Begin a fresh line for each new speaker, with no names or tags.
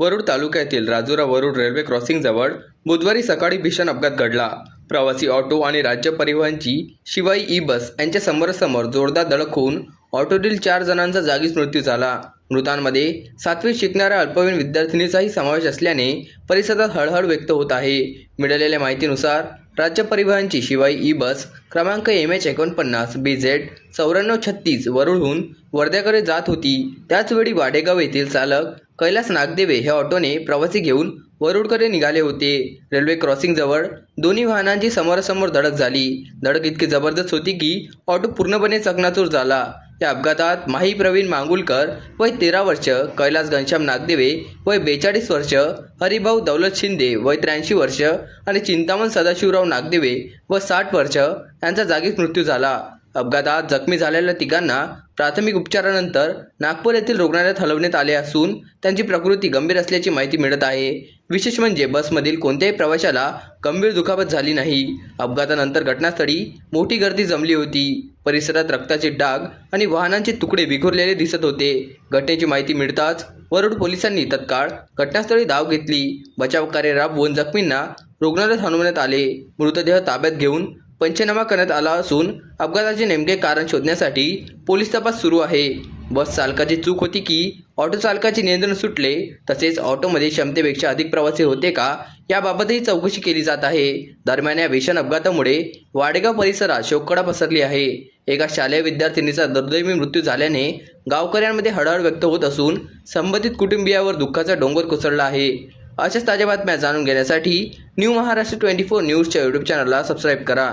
वरुड तालुक्यातील राजुरा वरुड रेल्वे क्रॉसिंगजवळ बुधवारी सकाळी भीषण अपघात घडला. प्रवासी ऑटो आणि राज्य परिवहनची शिवाई ई बस यांच्या समोरासमोर जोरदार धडक होऊन ऑटोतील चार जणांचा जागीच मृत्यू झाला. मृतांमध्ये सातवीत शिकणाऱ्या अल्पवयीन विद्यार्थिनीचाही समावेश असल्याने परिसरात हळहळ व्यक्त होत आहे. मिळालेल्या माहितीनुसार राज्य परिवहनची शिवाय ई बस क्रमांक एम एच एकोणपन्नास बी झेड चौऱ्याण्णव छत्तीस वरुळहून वर्ध्याकडे जात होती. त्याचवेळी वाडेगाव येथील चालक कैलास नागदेवे हे ऑटोने प्रवासी घेऊन वरुडकडे निघाले होते. रेल्वे क्रॉसिंगजवळ दोन्ही वाहनांची समोरासमोर धडक झाली. धडक इतकी जबरदस्त होती की ऑटो पूर्णपणे चकनाचूर झाला. या अपघातात माही प्रवीण मांगुलकर वय तेरा वर्ष कैलास घनश्याम नागदेवे वय बेचाळीस वर्ष हरिभाऊ दौलत शिंदे वय त्र्याऐंशी वर्ष आणि चिंतामण सदाशिवराव नागदेवे व साठ वर्ष यांचा जागीच मृत्यू झाला. अपघातात जखमी झालेल्या तिघांना प्राथमिक उपचारानंतर नागपूर येथील रुग्णालयात हलवण्यात आले असून त्यांची प्रकृती गंभीर असल्याची माहिती मिळत आहे. विशेष म्हणजे बसमधील कोणत्याही प्रवाशाला गंभीर दुखापत झाली नाही. अपघातानंतर घटनास्थळी मोठी गर्दी जमली होती. परिसरात रक्ताचे डाग आणि वाहनांचे तुकडे विखुरलेले दिसत होते. घटनेची माहिती मिळताच वरुड पोलिसांनी तत्काळ घटनास्थळी धाव घेतली. बचाव कार्य राबवून जखमींना रुग्णालयात हलवण्यात आले. मृतदेह ताब्यात घेऊन पंचनामा करण्यात आला असून अपघाताचे नेमके कारण शोधण्यासाठी पोलीस तपास सुरू आहे. बस चालकाची चूक होती की ऑटो चालकाचे नियंत्रण सुटले तसेच ऑटोमध्ये क्षमतेपेक्षा अधिक प्रवासी होते का याबाबतही चौकशी केली जात आहे. दरम्यान या भीषण अपघातामुळे वाडेगाव परिसरात शोककडा पसरली आहे. एका शालेय विद्यार्थिनीचा दुर्दैवी मृत्यू झाल्याने गावकऱ्यांमध्ये हळहळ व्यक्त होत असून संबंधित कुटुंबियावर दुःखाचा डोंगर कोसळला आहे. अशाच ताज्या बातम्या जाणून घेण्यासाठी न्यू महाराष्ट्र ट्वेंटी फोर न्यूजच्या यूट्यूब चॅनलला सबस्क्राईब करा.